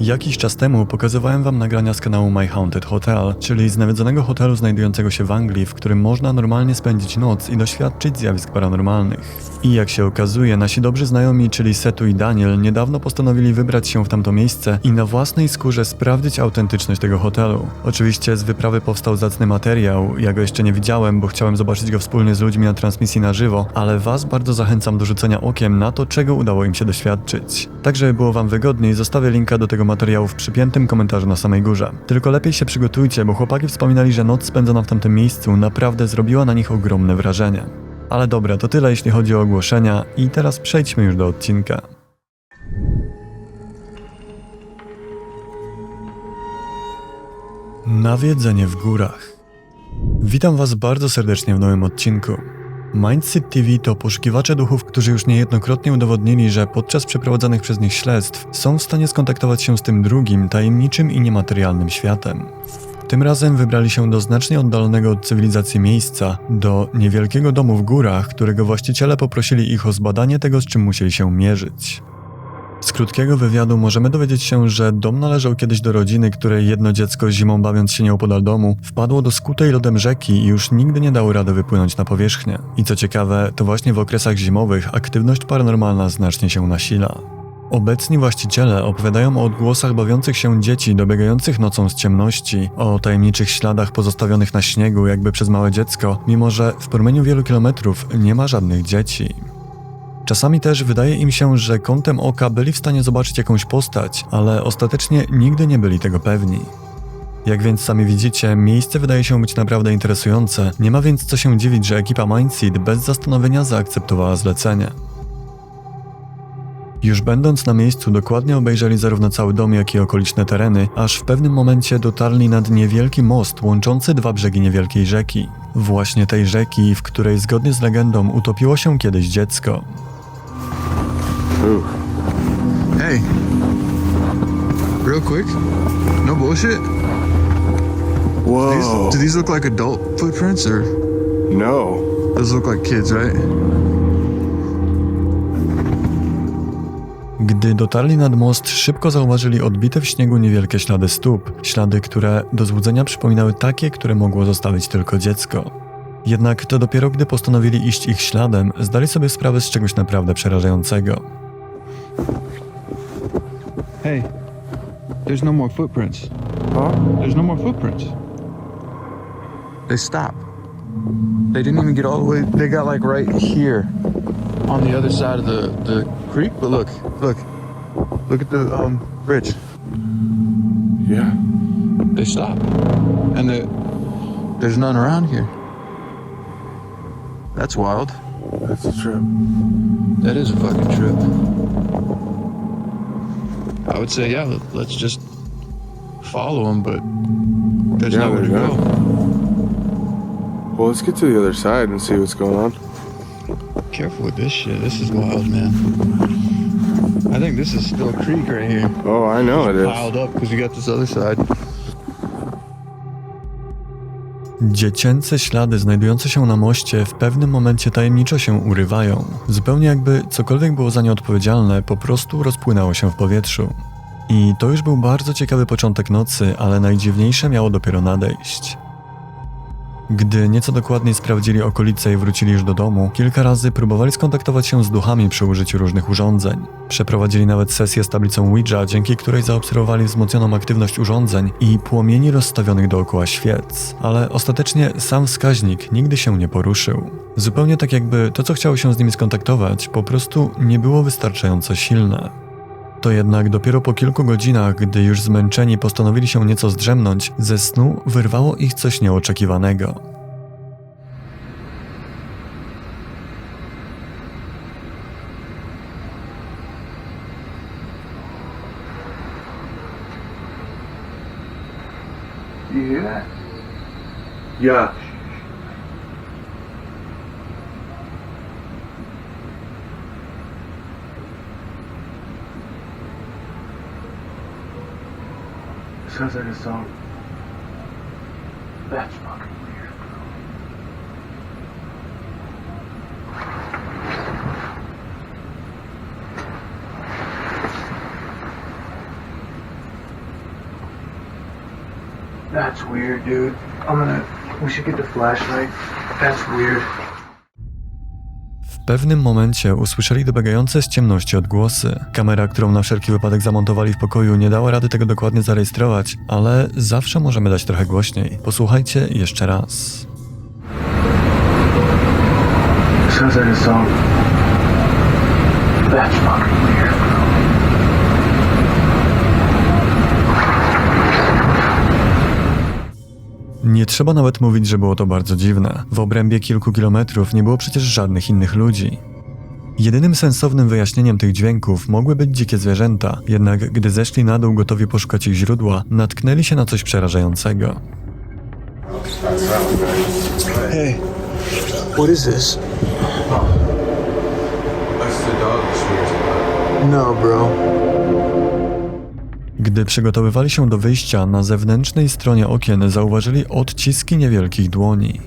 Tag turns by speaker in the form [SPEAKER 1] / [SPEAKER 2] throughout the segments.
[SPEAKER 1] Jakiś czas temu pokazywałem wam nagrania z kanału My Haunted Hotel, czyli z nawiedzonego hotelu znajdującego się w Anglii, w którym można normalnie spędzić noc i doświadczyć zjawisk paranormalnych. I jak się okazuje, nasi dobrzy znajomi, czyli Setu i Daniel, niedawno postanowili wybrać się w tamto miejsce i na własnej skórze sprawdzić autentyczność tego hotelu. Oczywiście z wyprawy powstał zacny materiał, ja go jeszcze nie widziałem, bo chciałem zobaczyć go wspólnie z ludźmi na transmisji na żywo, ale was bardzo zachęcam do rzucenia okiem na to, czego udało im się doświadczyć. Tak, żeby było wam wygodniej, zostawię linka do tego materiału w przypiętym komentarzu na samej górze. Tylko lepiej się przygotujcie, bo chłopaki wspominali, że noc spędzona w tamtym miejscu naprawdę zrobiła na nich ogromne wrażenie. Ale dobra, to tyle jeśli chodzi o ogłoszenia i teraz przejdźmy już do odcinka. Nawiedzenie w górach. Witam Was bardzo serdecznie w nowym odcinku. Mindset TV to poszukiwacze duchów, którzy już niejednokrotnie udowodnili, że podczas przeprowadzanych przez nich śledztw są w stanie skontaktować się z tym drugim, tajemniczym i niematerialnym światem. Tym razem wybrali się do znacznie oddalonego od cywilizacji miejsca, do niewielkiego domu w górach, którego właściciele poprosili ich o zbadanie tego, z czym musieli się mierzyć. Z krótkiego wywiadu możemy dowiedzieć się, że dom należał kiedyś do rodziny, której jedno dziecko zimą bawiąc się nieopodal domu wpadło do skutej lodem rzeki i już nigdy nie dało rady wypłynąć na powierzchnię. I co ciekawe, to właśnie w okresach zimowych aktywność paranormalna znacznie się nasila. Obecni właściciele opowiadają o odgłosach bawiących się dzieci dobiegających nocą z ciemności, o tajemniczych śladach pozostawionych na śniegu jakby przez małe dziecko, mimo że w promieniu wielu kilometrów nie ma żadnych dzieci. Czasami też wydaje im się, że kątem oka byli w stanie zobaczyć jakąś postać, ale ostatecznie nigdy nie byli tego pewni. Jak więc sami widzicie, miejsce wydaje się być naprawdę interesujące, nie ma więc co się dziwić, że ekipa Mindseed bez zastanowienia zaakceptowała zlecenie. Już będąc na miejscu dokładnie obejrzeli zarówno cały dom, jak i okoliczne tereny, aż w pewnym momencie dotarli nad niewielki most łączący dwa brzegi niewielkiej rzeki. Właśnie tej rzeki, w której zgodnie z legendą utopiło się kiedyś dziecko.
[SPEAKER 2] Ooh.
[SPEAKER 3] Hey, real quick, no bullshit.
[SPEAKER 2] Whoa.
[SPEAKER 3] These, do these look like adult footprints or
[SPEAKER 2] no.
[SPEAKER 3] those look like kids, right?
[SPEAKER 1] Gdy dotarli nad most, szybko zauważyli odbite w śniegu niewielkie ślady stóp, ślady, które do złudzenia przypominały takie, które mogło zostawić tylko dziecko. Jednak to dopiero gdy postanowili iść ich śladem, zdali sobie sprawę z czegoś naprawdę przerażającego.
[SPEAKER 3] Hey, there's no more footprints.
[SPEAKER 2] Huh?
[SPEAKER 3] There's no more footprints. They stop. They didn't even get all the way. They got like right here on the other side of the, the creek. But look, look, look at the um, bridge.
[SPEAKER 2] Yeah.
[SPEAKER 3] They stop, and the, there's none around here. That's wild.
[SPEAKER 2] That's a trip.
[SPEAKER 3] That is a fucking trip. I would say, yeah, let- let's just follow them, but there's
[SPEAKER 2] Yeah,
[SPEAKER 3] nowhere to go.
[SPEAKER 2] Well, let's get to the other side and see what's going on.
[SPEAKER 3] Careful with this shit. This is wild, man. I think this is still a creek right here.
[SPEAKER 2] Oh, I know it is.
[SPEAKER 3] Piled up because you got this other side.
[SPEAKER 1] Dziecięce ślady znajdujące się na moście w pewnym momencie tajemniczo się urywają. Zupełnie jakby cokolwiek było za nie odpowiedzialne, po prostu rozpłynęło się w powietrzu. I to już był bardzo ciekawy początek nocy, ale najdziwniejsze miało dopiero nadejść. Gdy nieco dokładniej sprawdzili okolice i wrócili już do domu, kilka razy próbowali skontaktować się z duchami przy użyciu różnych urządzeń. Przeprowadzili nawet sesję z tablicą Ouija, dzięki której zaobserwowali wzmocnioną aktywność urządzeń i płomieni rozstawionych dookoła świec. Ale ostatecznie sam wskaźnik nigdy się nie poruszył. Zupełnie tak jakby to, co chciało się z nimi skontaktować, po prostu nie było wystarczająco silne. To jednak dopiero po kilku godzinach, gdy już zmęczeni postanowili się nieco zdrzemnąć, ze snu wyrwało ich coś nieoczekiwanego.
[SPEAKER 2] That? Yeah. sounds like a song. That's fucking weird, bro. That's weird, dude. I'm gonna. We should get the flashlight. That's weird.
[SPEAKER 1] Pewnym momencie usłyszeli dobiegające z ciemności odgłosy. Kamera, którą na wszelki wypadek zamontowali w pokoju, nie dała rady tego dokładnie zarejestrować, ale zawsze możemy dać trochę głośniej. Posłuchajcie jeszcze raz.
[SPEAKER 2] Fucking weird,
[SPEAKER 1] Nie trzeba nawet mówić, że było to bardzo dziwne. W obrębie kilku kilometrów nie było przecież żadnych innych ludzi. Jedynym sensownym wyjaśnieniem tych dźwięków mogły być dzikie zwierzęta, jednak gdy zeszli na dół gotowi poszukać ich źródła, natknęli się na coś przerażającego.
[SPEAKER 3] Hey, what is this? No, bro.
[SPEAKER 1] Gdy przygotowywali się do wyjścia, na zewnętrznej stronie okien zauważyli odciski niewielkich dłoni.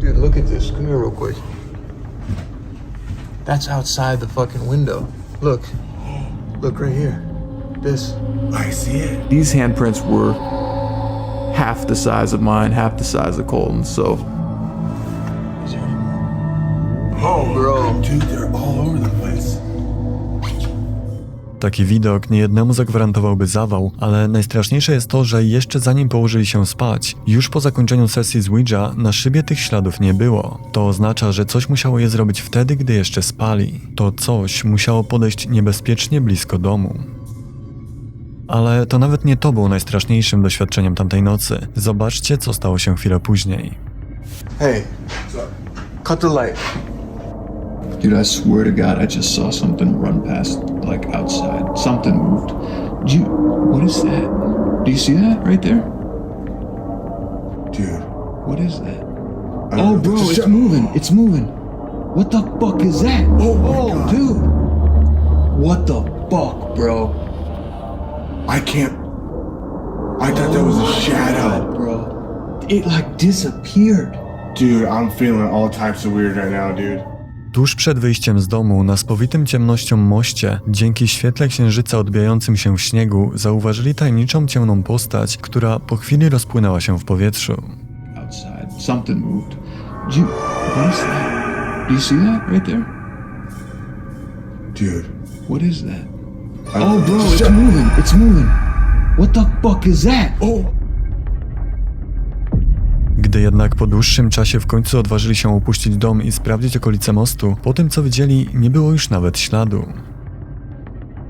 [SPEAKER 3] Dude, look at this. Come here real quick. That's outside the fucking window. Look. Look right here. This.
[SPEAKER 4] I see it.
[SPEAKER 5] These handprints were half the size of mine, half the size of Colton's, so
[SPEAKER 3] Is there any more? Oh, bro.
[SPEAKER 4] Dude, they're all over the place.
[SPEAKER 1] Taki widok niejednemu zagwarantowałby zawał, ale najstraszniejsze jest to, że jeszcze zanim położyli się spać, już po zakończeniu sesji z Ouija na szybie tych śladów nie było. To oznacza, że coś musiało je zrobić wtedy, gdy jeszcze spali. To coś musiało podejść niebezpiecznie blisko domu. Ale to nawet nie to było najstraszniejszym doświadczeniem tamtej nocy. Zobaczcie, co stało się chwilę później.
[SPEAKER 3] Hey. Cut the light.
[SPEAKER 5] Dude, I swear to God, I just saw something run past, like outside. Something moved. Did you? What is that? Do you see that right there?
[SPEAKER 4] Dude.
[SPEAKER 5] What is that? Oh,
[SPEAKER 4] know.
[SPEAKER 5] bro, it's moving. It's moving. What the fuck is that?
[SPEAKER 4] Oh my God.
[SPEAKER 5] dude. What the fuck, bro?
[SPEAKER 4] I can't. I thought that was a oh shadow.
[SPEAKER 5] bro. It like disappeared.
[SPEAKER 4] Dude, I'm feeling all types of weird right now, dude.
[SPEAKER 1] Tuż przed wyjściem z domu, na spowitym ciemnością moście, dzięki świetle księżyca odbijającym się w śniegu, zauważyli tajemniczą ciemną postać, która po chwili rozpłynęła się w powietrzu.
[SPEAKER 5] Outside,
[SPEAKER 1] Gdy jednak po dłuższym czasie w końcu odważyli się opuścić dom i sprawdzić okolice mostu, po tym co widzieli, nie było już nawet śladu.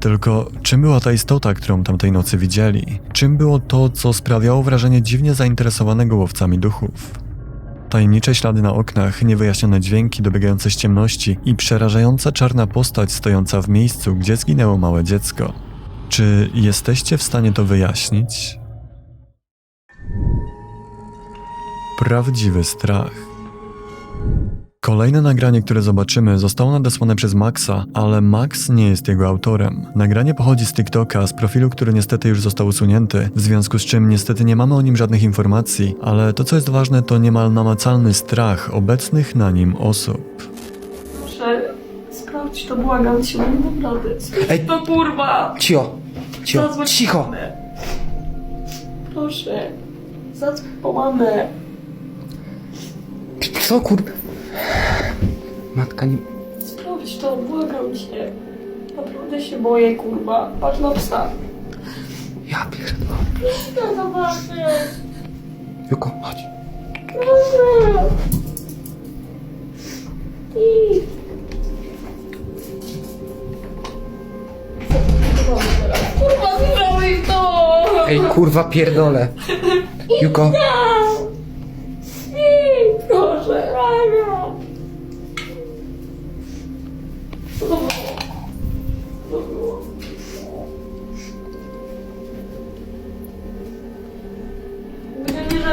[SPEAKER 1] Tylko czym była ta istota, którą tamtej nocy widzieli? Czym było to, co sprawiało wrażenie dziwnie zainteresowanego łowcami duchów? Tajemnicze ślady na oknach, niewyjaśnione dźwięki dobiegające z ciemności i przerażająca czarna postać stojąca w miejscu, gdzie zginęło małe dziecko. Czy jesteście w stanie to wyjaśnić? Prawdziwy strach. Kolejne nagranie, które zobaczymy, zostało nadesłane przez Maxa, ale Max nie jest jego autorem. Nagranie pochodzi z TikToka, z profilu, który niestety już został usunięty, w związku z czym niestety nie mamy o nim żadnych informacji, ale to co jest ważne to niemal namacalny strach obecnych na nim osób.
[SPEAKER 6] Proszę, sprawdź to, błagam cię, nie dam rady.
[SPEAKER 7] Ej.
[SPEAKER 6] to, kurwa!
[SPEAKER 7] Cicho, cicho,
[SPEAKER 6] Zadzwoń
[SPEAKER 7] cicho.
[SPEAKER 6] mamę. Proszę, zadzwoń po mamę.
[SPEAKER 7] Co kurde? Matka nie...
[SPEAKER 6] Sprawdź to, błagam cię. Naprawdę się boję, kurwa. Patrz na psa.
[SPEAKER 7] Ja pierdolę.
[SPEAKER 6] Chcę zobaczyć.
[SPEAKER 7] Juko, chodź.
[SPEAKER 6] Proszę. I... Kurwa, zrobić to!
[SPEAKER 7] Ej, kurwa, pierdolę. Juko,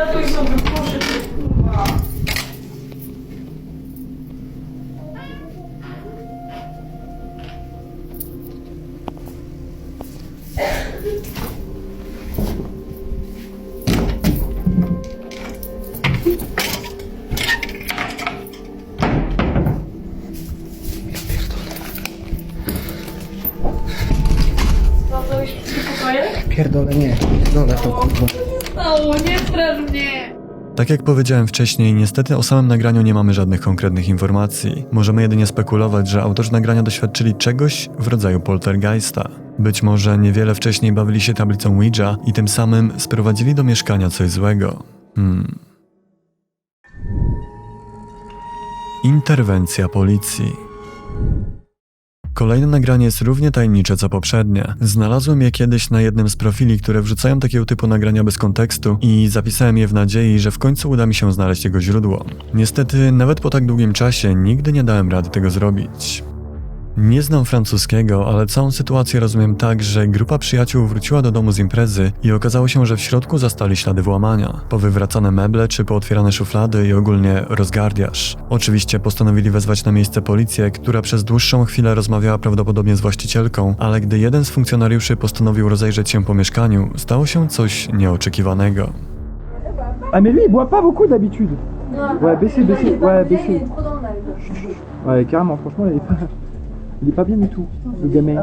[SPEAKER 6] Nie, nie żartuj sobie,
[SPEAKER 1] Tak jak powiedziałem wcześniej, niestety o samym nagraniu nie mamy żadnych konkretnych informacji. Możemy jedynie spekulować, że autorzy nagrania doświadczyli czegoś w rodzaju poltergeista. Być może niewiele wcześniej bawili się tablicą Ouija i tym samym sprowadzili do mieszkania coś złego. Hmm. Interwencja policji. Kolejne nagranie jest równie tajemnicze co poprzednie. Znalazłem je kiedyś na jednym z profili, które wrzucają takiego typu nagrania bez kontekstu i zapisałem je w nadziei, że w końcu uda mi się znaleźć jego źródło. Niestety, nawet po tak długim czasie nigdy nie dałem rady tego zrobić. Nie znam francuskiego, ale całą sytuację rozumiem tak, że grupa przyjaciół wróciła do domu z imprezy i okazało się, że w środku zastali ślady włamania. Powywracane meble czy pootwierane szuflady i ogólnie rozgardiaż. Oczywiście postanowili wezwać na miejsce policję, która przez dłuższą chwilę rozmawiała prawdopodobnie z właścicielką, ale gdy jeden z funkcjonariuszy postanowił rozejrzeć się po mieszkaniu, stało się coś nieoczekiwanego.
[SPEAKER 8] Ah mais lui il boit pas beaucoup d'habitude. Ouais baissez, baissez, ouais baissez. Ouais carrément franchement il est pas, il est pas bien du tout le gamin.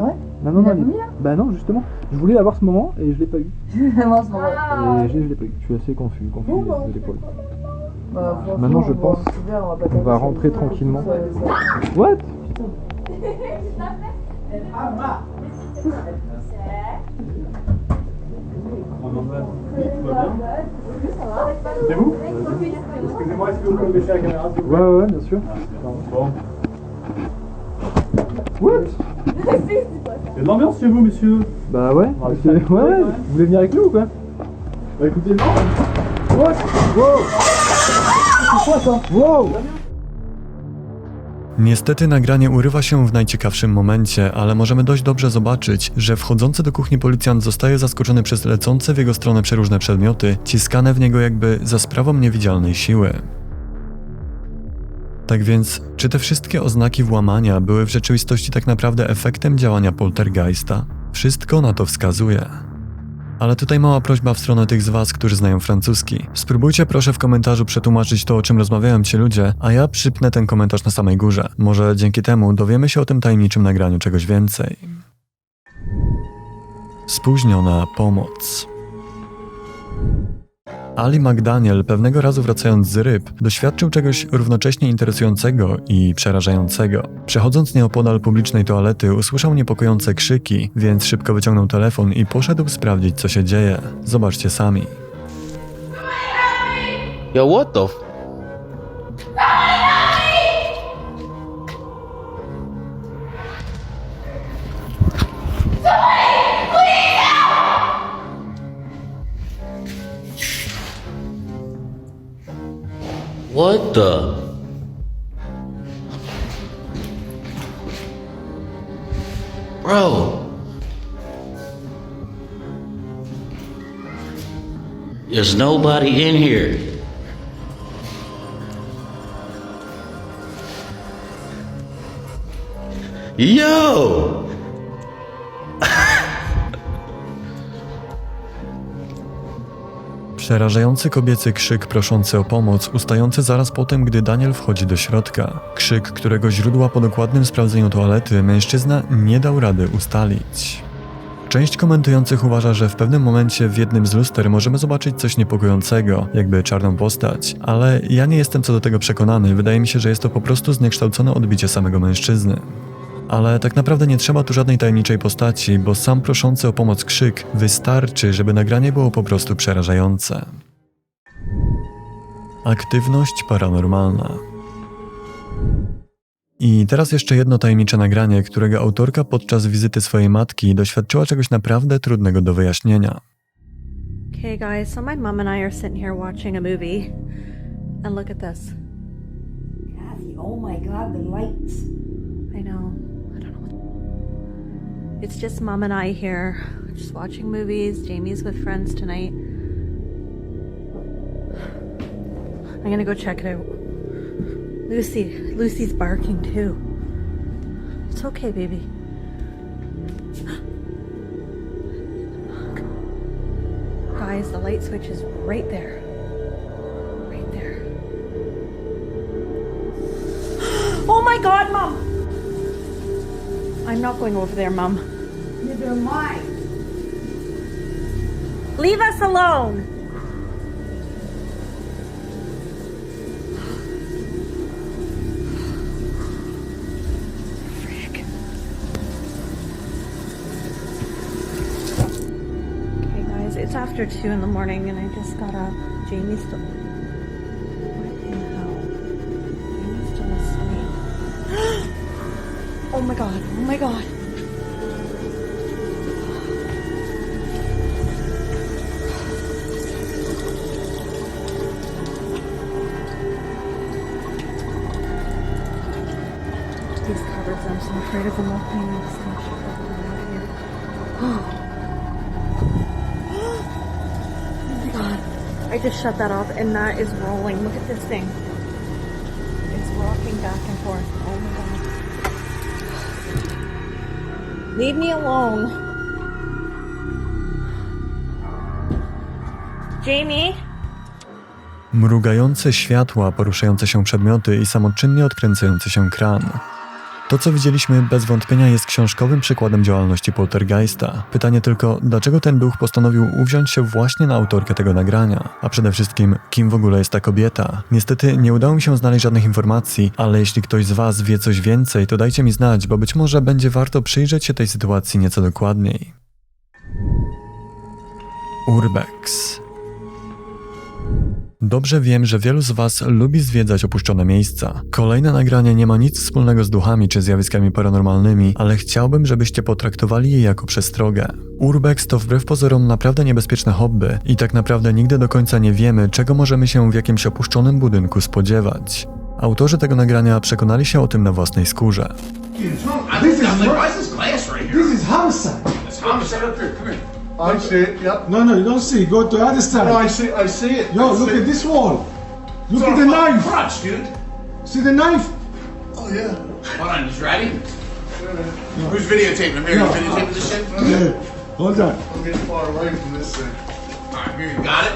[SPEAKER 8] Non non non. il est- Bah non justement. Je voulais avoir ce moment et je l'ai pas eu. Et je, je l'ai pas eu. Je suis assez confus, confus de l'épaule. Maintenant je pense qu'on va rentrer tranquillement. What
[SPEAKER 9] C'est vous Excusez-moi, est-ce que vous pouvez baisser la caméra
[SPEAKER 8] Ouais ouais, ouais bien sûr.
[SPEAKER 9] Bon. What Il y a de l'ambiance chez vous, monsieur
[SPEAKER 8] Bah ouais. c'est- Ouais ouais. Vous voulez venir avec nous ou quoi
[SPEAKER 9] Bah écoutez, non.
[SPEAKER 8] What Wow C'est quoi ça Wow
[SPEAKER 1] Niestety nagranie urywa się w najciekawszym momencie, ale możemy dość dobrze zobaczyć, że wchodzący do kuchni policjant zostaje zaskoczony przez lecące w jego stronę przeróżne przedmioty, ciskane w niego jakby za sprawą niewidzialnej siły. Tak więc, czy te wszystkie oznaki włamania były w rzeczywistości tak naprawdę efektem działania poltergeista? Wszystko na to wskazuje. Ale tutaj mała prośba w stronę tych z Was, którzy znają francuski. Spróbujcie proszę w komentarzu przetłumaczyć to, o czym rozmawiają ci ludzie, a ja przypnę ten komentarz na samej górze. Może dzięki temu dowiemy się o tym tajemniczym nagraniu czegoś więcej. Spóźniona pomoc. Ali McDaniel, pewnego razu wracając z ryb, doświadczył czegoś równocześnie interesującego i przerażającego. Przechodząc nieopodal publicznej toalety, usłyszał niepokojące krzyki, więc szybko wyciągnął telefon i poszedł sprawdzić, co się dzieje. Zobaczcie sami.
[SPEAKER 10] Yo, what the? What the? Bro. There's nobody in here. Yo!
[SPEAKER 1] Przerażający kobiecy krzyk proszący o pomoc, ustający zaraz po tym, gdy Daniel wchodzi do środka. Krzyk, którego źródła po dokładnym sprawdzeniu toalety mężczyzna nie dał rady ustalić. Część komentujących uważa, że w pewnym momencie w jednym z luster możemy zobaczyć coś niepokojącego, jakby czarną postać, ale ja nie jestem co do tego przekonany, wydaje mi się, że jest to po prostu zniekształcone odbicie samego mężczyzny. Ale tak naprawdę nie trzeba tu żadnej tajemniczej postaci, bo sam proszący o pomoc krzyk wystarczy, żeby nagranie było po prostu przerażające. Aktywność paranormalna. I teraz jeszcze jedno tajemnicze nagranie, którego autorka podczas wizyty swojej matki doświadczyła czegoś naprawdę trudnego do wyjaśnienia.
[SPEAKER 11] Okay, guys, so my mom and I are sitting here watching a movie. And look at this.
[SPEAKER 6] Kathy, oh my god, the lights.
[SPEAKER 11] I know. It's just mom and I here, just watching movies. Jamie's with friends tonight. I'm gonna go check it out. Lucy, Lucy's barking too. It's okay, baby. Guys, the light switch is right there. Right there. Oh my god, Mom! I'm not going over there, Mum.
[SPEAKER 6] Neither am I.
[SPEAKER 11] Leave us alone. Frick. Okay, guys, it's after two in the morning, and I just got up. Jamie's still. My god! Oh my god! These cupboards, I'm so afraid of them opening. I'm just. Oh my god. I just shut that off and that is rolling. Look at this thing. It's rocking back and forth. Oh my god. Leave me alone. Jamie?
[SPEAKER 1] Mrugające światła, poruszające się przedmioty i samoczynnie odkręcający się kran. To, co widzieliśmy, bez wątpienia jest książkowym przykładem działalności poltergeista. Pytanie tylko, dlaczego ten duch postanowił uwziąć się właśnie na autorkę tego nagrania? A przede wszystkim, kim w ogóle jest ta kobieta? Niestety nie udało mi się znaleźć żadnych informacji, ale jeśli ktoś z Was wie coś więcej, to dajcie mi znać, bo być może będzie warto przyjrzeć się tej sytuacji nieco dokładniej. Urbex. Dobrze wiem, że wielu z Was lubi zwiedzać opuszczone miejsca. Kolejne nagranie nie ma nic wspólnego z duchami czy zjawiskami paranormalnymi, ale chciałbym, żebyście potraktowali je jako przestrogę. Urbex to wbrew pozorom naprawdę niebezpieczne hobby i tak naprawdę nigdy do końca nie wiemy, czego możemy się w jakimś opuszczonym budynku spodziewać. Autorzy tego nagrania przekonali się o tym na własnej skórze.
[SPEAKER 9] This is is homicide
[SPEAKER 4] up there. Come here. I see it. Yep.
[SPEAKER 9] No, no, you don't see. Go to the other side.
[SPEAKER 4] No, I see. I see it.
[SPEAKER 9] Yo,
[SPEAKER 4] I
[SPEAKER 9] look at
[SPEAKER 4] it.
[SPEAKER 9] this wall. Look
[SPEAKER 4] It's
[SPEAKER 9] at the knife.
[SPEAKER 4] Crutch, dude.
[SPEAKER 9] See the knife?
[SPEAKER 4] Oh yeah.
[SPEAKER 10] Hold on, he's ready?
[SPEAKER 4] Who's videotaping? I'm here.
[SPEAKER 9] No.
[SPEAKER 4] You videotaping this shit?
[SPEAKER 9] Yeah. Hold on.
[SPEAKER 4] I'm getting far away from this thing.
[SPEAKER 10] Alright, here, you got it?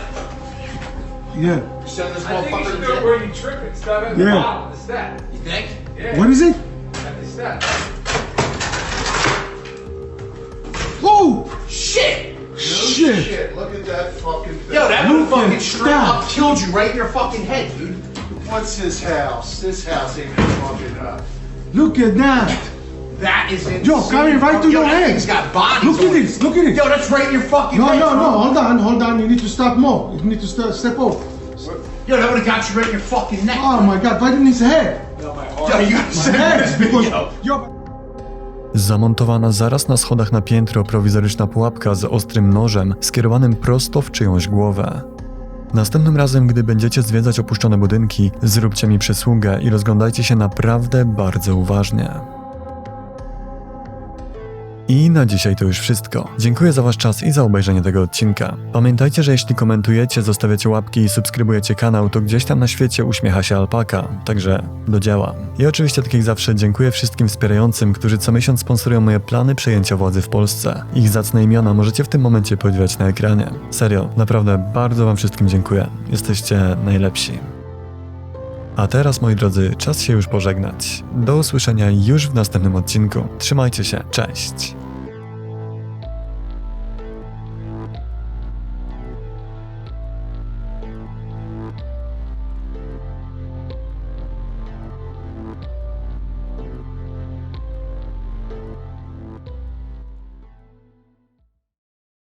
[SPEAKER 9] Yeah.
[SPEAKER 4] You send this
[SPEAKER 12] I think you
[SPEAKER 4] motherfucker
[SPEAKER 12] should
[SPEAKER 4] to
[SPEAKER 12] do it
[SPEAKER 4] jail.
[SPEAKER 12] where you trip it. Stop at the
[SPEAKER 9] Yeah.
[SPEAKER 12] bottom. The step.
[SPEAKER 10] You think?
[SPEAKER 12] Yeah.
[SPEAKER 9] What is it?
[SPEAKER 12] At the step.
[SPEAKER 9] Oh!
[SPEAKER 10] Shit!
[SPEAKER 9] Shit.
[SPEAKER 4] Shit, look at that fucking thing.
[SPEAKER 10] Yo, that
[SPEAKER 9] Look
[SPEAKER 10] fucking
[SPEAKER 9] at
[SPEAKER 10] straight up killed you right in your fucking head, dude.
[SPEAKER 4] What's this house? This house ain't been fucking up.
[SPEAKER 9] Look at that.
[SPEAKER 10] That is insane.
[SPEAKER 9] Yo, coming right to
[SPEAKER 10] Yo,
[SPEAKER 9] your
[SPEAKER 10] that
[SPEAKER 9] head.
[SPEAKER 10] thing's got bodies
[SPEAKER 9] Look at
[SPEAKER 10] on
[SPEAKER 9] this. Look at it.
[SPEAKER 10] Yo, that's right in your fucking
[SPEAKER 9] No,
[SPEAKER 10] head.
[SPEAKER 9] no, no.
[SPEAKER 10] bro.
[SPEAKER 9] Hold on. Hold on. You need to stop more. You need to step, step off.
[SPEAKER 10] Yo, that would have got you right in your fucking neck.
[SPEAKER 9] Oh my god. Right in his head.
[SPEAKER 10] Yo, you gotta
[SPEAKER 9] My
[SPEAKER 10] send me
[SPEAKER 9] head.
[SPEAKER 10] this
[SPEAKER 9] Because,
[SPEAKER 10] video.
[SPEAKER 9] yo,
[SPEAKER 1] Zamontowana zaraz na schodach na piętro prowizoryczna pułapka z ostrym nożem skierowanym prosto w czyjąś głowę. Następnym razem, gdy będziecie zwiedzać opuszczone budynki, zróbcie mi przysługę i rozglądajcie się naprawdę bardzo uważnie. I na dzisiaj to już wszystko. Dziękuję za Wasz czas i za obejrzenie tego odcinka. Pamiętajcie, że jeśli komentujecie, zostawiacie łapki i subskrybujecie kanał, to gdzieś tam na świecie uśmiecha się alpaka, także do dzieła. I oczywiście, tak jak zawsze, dziękuję wszystkim wspierającym, którzy co miesiąc sponsorują moje plany przejęcia władzy w Polsce. Ich zacne imiona możecie w tym momencie podziwiać na ekranie. Serio, naprawdę bardzo Wam wszystkim dziękuję. Jesteście najlepsi. A teraz, moi drodzy, czas się już pożegnać. Do usłyszenia już w następnym odcinku. Trzymajcie się, cześć!